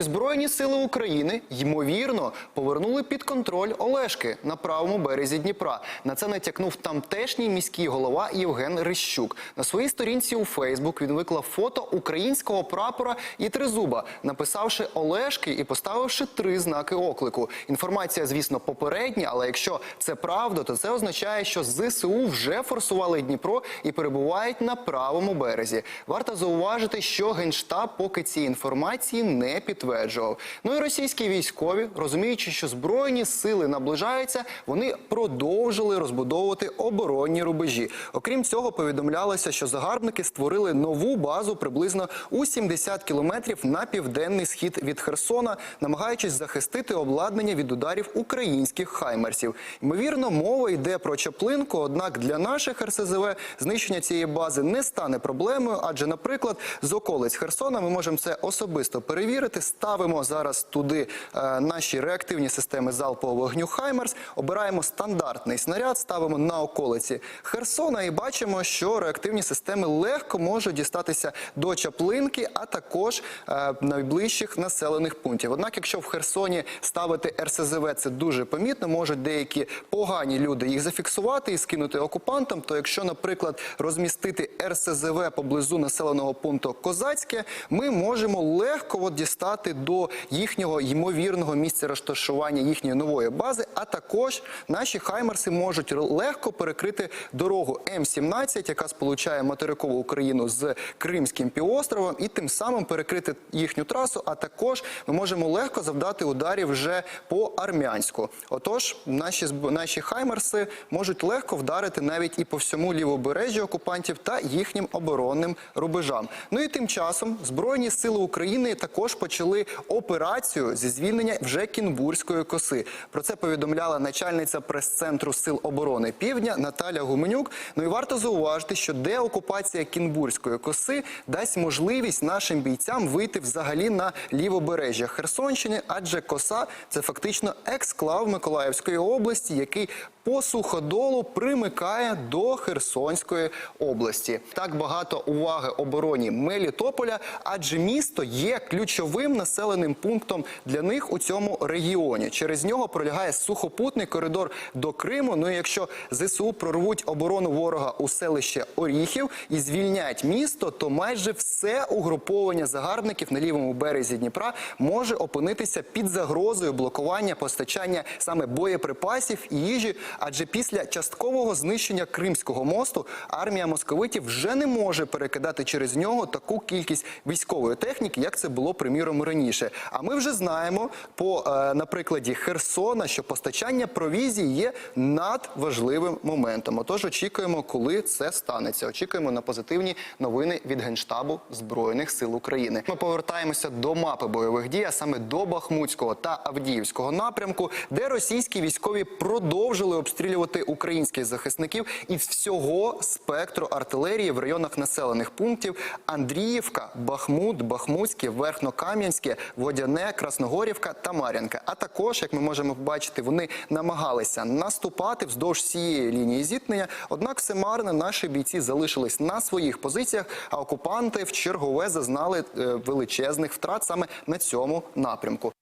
Збройні сили України ймовірно повернули під контроль Олешки на правому березі Дніпра. На це натякнув тамтешній міський голова Євген Рищук. На своїй сторінці у Фейсбук він виклав фото українського прапора і тризуба, написавши Олешки і поставивши три знаки оклику. Інформація, звісно, попередня, але якщо це правда, то це означає, що ЗСУ вже форсували Дніпро і перебувають на правому березі. Варто зауважити, що генштаб поки ці інформації не підтверджував. Ну і російські військові, розуміючи, що збройні сили наближаються, вони продовжили розбудовувати оборонні рубежі. Окрім цього, повідомлялося, що загарбники створили нову базу приблизно у 70 кілометрів на південний схід від Херсона, намагаючись захистити обладнання від ударів українських хаймерсів. Ймовірно, мова йде про Чаплинку, однак для наших РСЗВ знищення цієї бази не стане проблемою, адже, наприклад, з околиць Херсона ми можемо це особисто перевірити. Ставимо зараз туди е, наші реактивні системи залпового вогню Хаймерс, обираємо стандартний снаряд, ставимо на околиці Херсона і бачимо, що реактивні системи легко можуть дістатися до Чаплинки, а також е, найближчих населених пунктів. Однак, якщо в Херсоні ставити РСЗВ, це дуже помітно, можуть деякі погані люди їх зафіксувати і скинути окупантам. То якщо, наприклад, розмістити РСЗВ поблизу населеного пункту Козацьке, ми можемо легко от дістати до їхнього ймовірного місця розташування їхньої нової бази. А також наші хаймерси можуть легко перекрити дорогу М-17, яка сполучає материкову Україну з Кримським півостровом, і тим самим перекрити їхню трасу. А також ми можемо легко завдати ударів вже по армянську. Отож, наші наші хаймерси можуть легко вдарити навіть і по всьому лівобережжю окупантів та їхнім оборонним рубежам. Ну і тим часом збройні сили України також почали операцію зі звільнення вже Кінбурзької коси. Про це повідомляла начальниця прес-центру сил оборони Півдня Наталя Гуменюк. Ну і варто зауважити, що деокупація Кінбурзької коси дасть можливість нашим бійцям вийти взагалі на лівобережжя Херсонщини, адже коса це фактично ексклав Миколаївської області, який по суходолу примикає до Херсонської області. Так багато уваги обороні Мелітополя, адже місто є ключовим населеним пунктом для них у цьому регіоні. Через нього пролягає сухопутний коридор до Криму. Ну і якщо ЗСУ прорвуть оборону ворога у селище Оріхів і звільнять місто, то майже все угруповання загарбників на лівому березі Дніпра може опинитися під загрозою блокування постачання саме боєприпасів і їжі. Адже після часткового знищення Кримського мосту армія московитів вже не може перекидати через нього таку кількість військової техніки, як це було приміром раніше. А ми вже знаємо по е, на прикладі Херсона, що постачання провізії є надважливим моментом. Отож, очікуємо, коли це станеться. Очікуємо на позитивні новини від генштабу збройних сил України. Ми повертаємося до мапи бойових дій, а саме до Бахмутського та Авдіївського напрямку, де російські військові продовжили обстрілювати українських захисників із всього спектру артилерії в районах населених пунктів Андріївка, Бахмут, Бахмутське, Верхнокам'янське, Водяне, Красногорівка та Мар'янка. А також, як ми можемо побачити, вони намагалися наступати вздовж цієї лінії зіткнення. Однак все марно, наші бійці залишились на своїх позиціях, а окупанти в чергове зазнали е, величезних втрат саме на цьому напрямку.